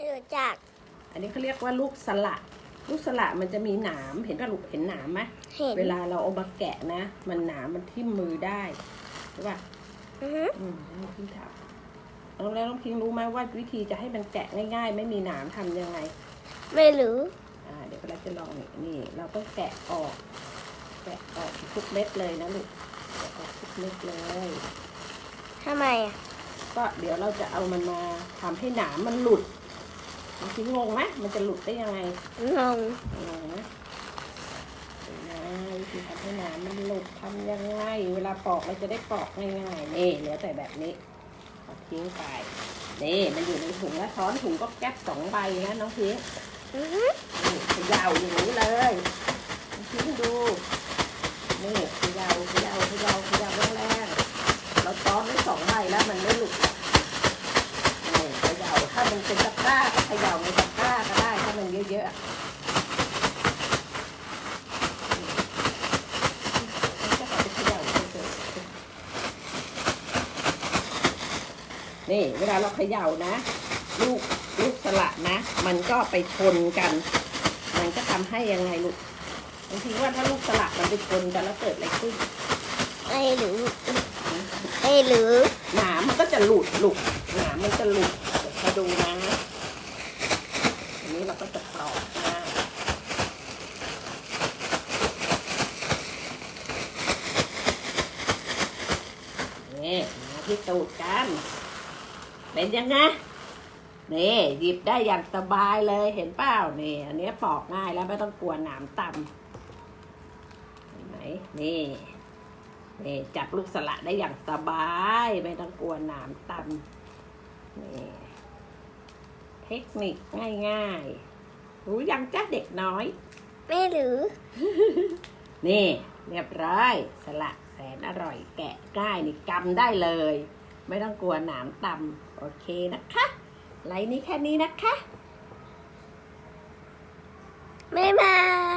ไม่รู้จัก อันนี้เขาเรียกว่าลูกสละ ลูกสละมันจะมีหนามเห็นป่ะลูกเห็นหนามไหมเห็น เวลาเราเอามาแกะนะ มันหนามมันทิ่มมือได้ใช่ป่ะอือฮึอืมน้องพิงถามน้องแล้วน้องพิงรู้ไหมว่าวิธีจะให้มันแกะง่าย ๆ ไม่มีหนามทำยังไง ไม่รู้ อ่าเดี๋ยวเราจะลองนี่นี่ เราต้องแกะออก แกะออกทุกเม็ดเลยนะลูกแกะออกทุกเม็ดเลย ทำไมอะ ก็เดี๋ยวเราจะเอามันมาทำให้หนามมันหลุด น้องพิงงงไหมมันจะหลุดได้ยังไงงงงงไหมเป็นไงวิธีทำให้หนามมันหลุดทำยังไง เวลาปอกเราจะได้ปอกง่ายๆนี่เหลือแต่แบบนี้เอาทิ้งไปนี่มันอยู่ในถุงแล้วช้อนถุงก็แก๊บสองใบนะน้องพิงอือฮึนี่เขยาวอย่างนี้เลยน้องพิงดู นี่เขยาวขยาวขยาวขยาวแรงๆเราช้อนได้สองใบแล้วมันไม่หลุดหรอกนี่เขยาวถ้า มันเป็นตะกร้าก็เขยาวในตะกร้าก็ได้ถ้ามันเยอะๆอะนี่เวลาเราเขย่านะ ลูกลูกสละนะ มันก็ไปชนกัน มันก็ทำให้ยังไงลูกบางทีว่าถ้าลูกสละมันไปชนกันแล้วเกิดอะไรขึ้นไม่รู้ไม่รู้หนามมันก็จะหลุดลูกหนามมันจะหลุดเดี๋ยว มาดูนะอันนี้เราก็จะปลอกนะนี่มาที่ตูดกัน เป็นยังไงนี่หยิบได้อย่างสบายเลยเห็นเปล่านี่ อันนี้ปอกง่ายแล้วไม่ต้องกลัวหนามต่ำเห็นไหมนี่นี่จับลูกสละได้อย่างสบาย ไม่ต้องกลัวหนามต่ำนี่ เทคนิคง่ายๆ รู้ยังจ้าเด็กน้อย ไม่รู้นี่ เรียบร้อย สละแสนอร่อยแกะง่ายนี่กำได้เลย ไม่ต้องกลัวหนามต่ำโอเคนะคะไลน์นี้แค่นี้นะคะบ๊ายบา